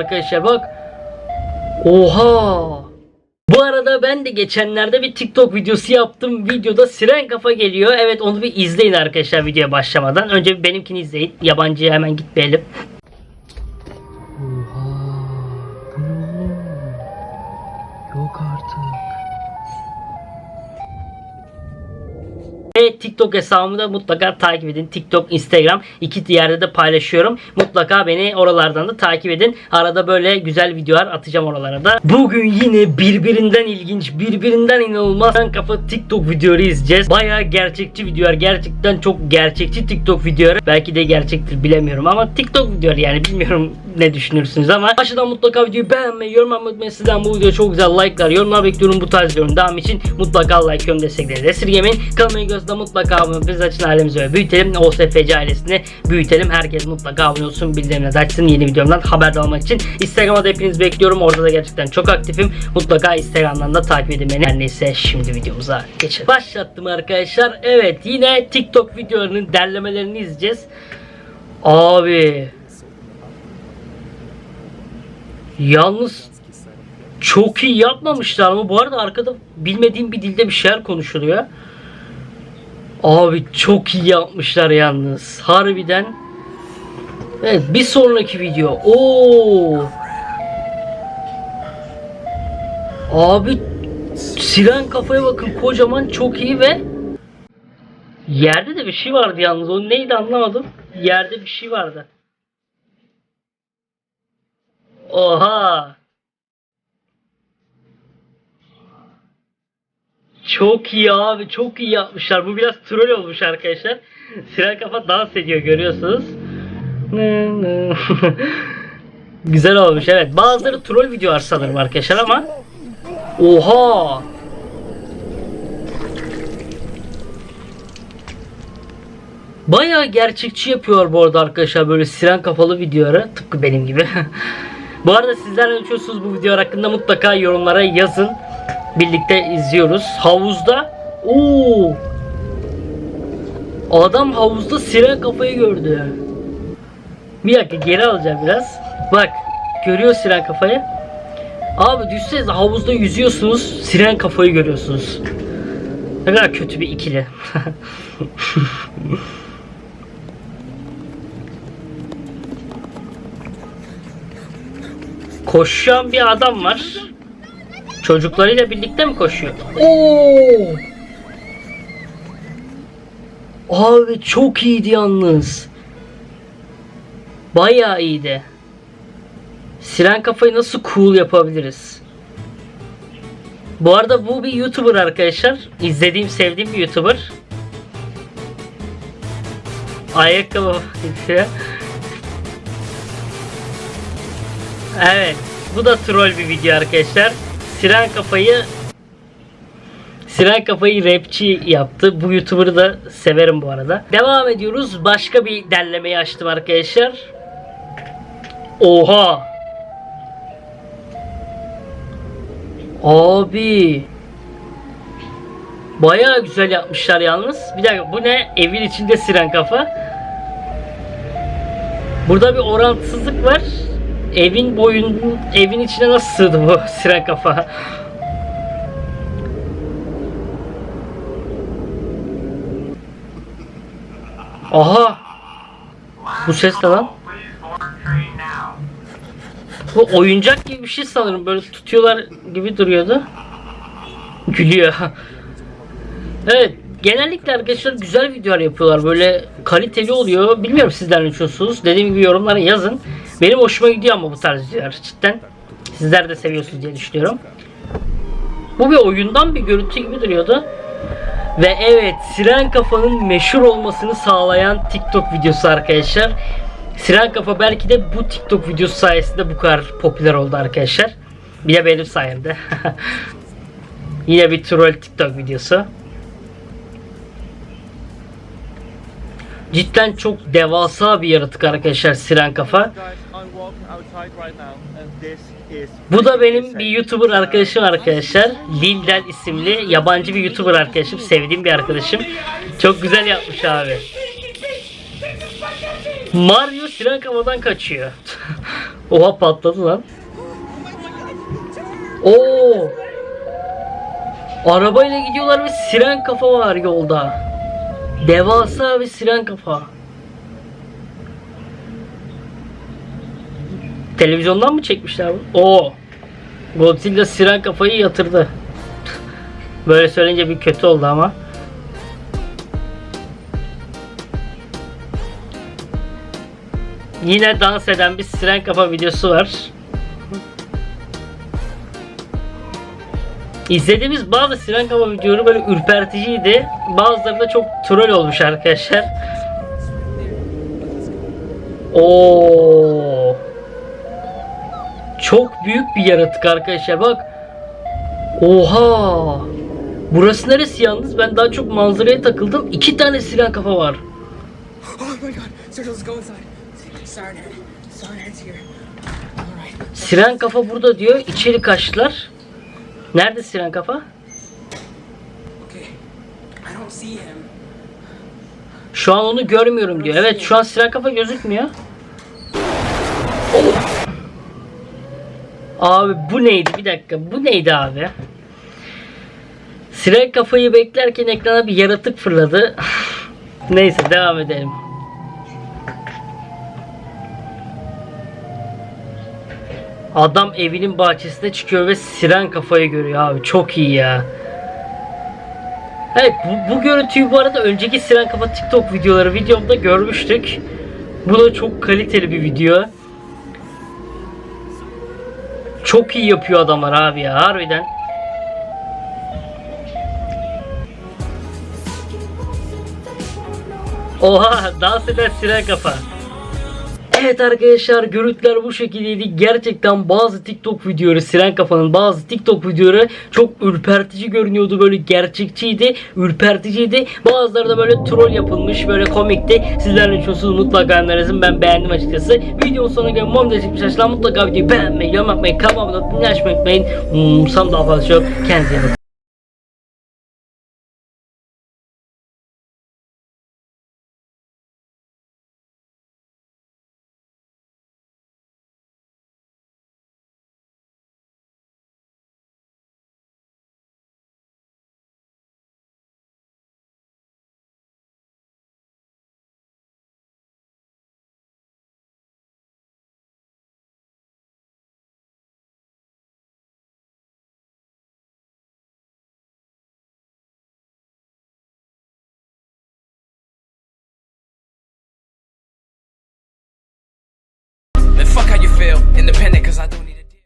Arkadaşlar bak. Oha. Bu arada ben de geçenlerde bir TikTok videosu yaptım. Videoda siren kafa geliyor. Evet onu bir izleyin arkadaşlar videoya başlamadan. Önce bir benimkini izleyin. Yabancıya hemen gitmeyelim. Oha. Yok artık. TikTok hesabımı da mutlaka takip edin. TikTok, Instagram iki yerde de paylaşıyorum. Mutlaka beni oralardan da takip edin. Arada böyle güzel videolar atacağım oralara da. Bugün yine birbirinden ilginç, birbirinden inanılmaz ben kafa TikTok videoları izleyeceğiz. Bayağı gerçekçi videolar. Gerçekten çok gerçekçi TikTok videoları. Belki de gerçektir bilemiyorum ama TikTok videoları yani bilmiyorum ne düşünürsünüz ama aşağıdan mutlaka videoyu beğenmeyi, yorum unutmayın. Sizden bu videoya çok güzel like'lar, yorumlar bekliyorum bu tarz videoların devamı için. Mutlaka like, yorum destekleri esirgemeyin. Kanalıma gözde mutlaka olun. Biz açın ailemizi büyütelim. OSFC ailesini büyütelim. Herkes mutlaka abone olsun. Bildirimleri açsın yeni videomdan haberdar olmak için. Instagram'a da hepinizi bekliyorum. Orada da gerçekten çok aktifim. Mutlaka Instagram'dan da takip edin beni. Her neyse şimdi videomuza geçelim. Başlattım arkadaşlar. Evet yine TikTok videolarının derlemelerini izleyeceğiz. Abi Yalnız çok iyi yapmamışlar ama bu arada arkada bilmediğim bir dilde bir şeyler konuşuluyor. Abi çok iyi yapmışlar yalnız. Harbiden. Evet bir sonraki video. Oo. Abi siren kafaya bakın kocaman çok iyi ve yerde de bir şey vardı yalnız. O neydi anlamadım. Yerde bir şey vardı. Oha. Çok iyi abi çok iyi yapmışlar. Bu biraz troll olmuş arkadaşlar. Siren kafa dans ediyor görüyorsunuz. Güzel olmuş evet. Bazıları troll videolar sanırım arkadaşlar ama Oha! Bayağı gerçekçi yapıyor bu arada arkadaşlar böyle siren kafalı videoları tıpkı benim gibi. bu arada sizler ne düşünüyorsunuz bu video hakkında mutlaka yorumlara yazın. Birlikte izliyoruz. Havuzda Oo! Adam havuzda siren kafayı gördü. Bir dakika geri alacağım biraz. Bak görüyor siren kafayı. Abi düşsenize havuzda yüzüyorsunuz siren kafayı görüyorsunuz. Ne kadar kötü bir ikili. Koşan bir adam var. Çocuklarıyla birlikte mi koşuyor? Oo! Abi çok iyiydi yalnız. Bayağı iyiydi. Siren kafayı nasıl cool yapabiliriz? Bu arada bu bir YouTuber arkadaşlar. İzlediğim, sevdiğim bir YouTuber. Ayakkabı Evet. Bu da troll bir video arkadaşlar. Siren kafayı Siren kafayı rapçi yaptı. Bu YouTuber'ı da severim bu arada. Devam ediyoruz. Başka bir derlemeyi açtım arkadaşlar. Oha. Abi. Bayağı güzel yapmışlar yalnız. Bir dakika bu ne? Evin içinde siren kafa. Burada bir orantısızlık var. Evin boyun evin içine nasıl sığdı bu siren kafa? Aha! Bu ses ne lan? Bu oyuncak gibi bir şey sanırım. Böyle tutuyorlar gibi duruyordu. Gülüyor. evet. Genellikle arkadaşlar güzel videolar yapıyorlar. Böyle kaliteli oluyor. Bilmiyorum sizler ne düşünüyorsunuz. Dediğim gibi yorumlara yazın. Benim hoşuma gidiyor ama bu tarz videolar cidden. Sizler de seviyorsunuz diye düşünüyorum. Bu bir oyundan bir görüntü gibi duruyordu. Ve evet Siren Kafa'nın meşhur olmasını sağlayan TikTok videosu arkadaşlar. Siren Kafa belki de bu TikTok videosu sayesinde bu kadar popüler oldu arkadaşlar. Bir de benim sayemde. Yine bir troll TikTok videosu. Cidden çok devasa bir yaratık arkadaşlar Siren Kafa. Bu da benim bir YouTuber arkadaşım arkadaşlar. Lildel isimli yabancı bir YouTuber arkadaşım. Sevdiğim bir arkadaşım. Çok güzel yapmış abi. Mario siren kafadan kaçıyor. Oha patladı lan. Oo. Arabayla gidiyorlar ve siren kafa var yolda. Devasa bir siren kafa. Televizyondan mı çekmişler bu? Oo. Godzilla siren kafayı yatırdı. Böyle söyleyince bir kötü oldu ama. Yine dans eden bir siren kafa videosu var. İzlediğimiz bazı siren kafa videoları böyle ürperticiydi. Bazıları da çok troll olmuş arkadaşlar. Oo. Çok büyük bir yaratık arkadaşlar bak. Oha. Burası neresi yalnız? Ben daha çok manzaraya takıldım. İki tane siren kafa var. Oh. Siren kafa burada diyor. İçeri kaçtılar. Nerede siren kafa? Şu an onu görmüyorum diyor. Evet şu an siren kafa gözükmüyor. Abi bu neydi? Bir dakika. Bu neydi abi? Siren kafayı beklerken ekrana bir yaratık fırladı. Neyse devam edelim. Adam evinin bahçesine çıkıyor ve siren kafayı görüyor abi. Çok iyi ya. Evet bu, bu görüntüyü bu arada önceki Siren Kafa TikTok videoları videomda görmüştük. Bu da çok kaliteli bir video. Çok iyi yapıyor adamlar abi ya harbiden. Oha dans eden Siren Kafa. Evet arkadaşlar görüntüler bu şekildeydi. Gerçekten bazı TikTok videoları Siren Kafa'nın bazı TikTok videoları çok ürpertici görünüyordu. Böyle gerçekçiydi, ürperticiydi. Bazıları da böyle troll yapılmış, böyle komikti. Sizlerle çoğunuz mutlaka önerizim. Ben beğendim açıkçası. Videonun sonuna gelin. Mom çıkmış açılan mutlaka videoyu beğenmeyi, yorum yapmayı, kanalıma abone olmayı, açmayı unutmayın. Hmm, daha fazla çok. Kendinize iyi bakın. Fuck how you feel, independent, cause I don't need.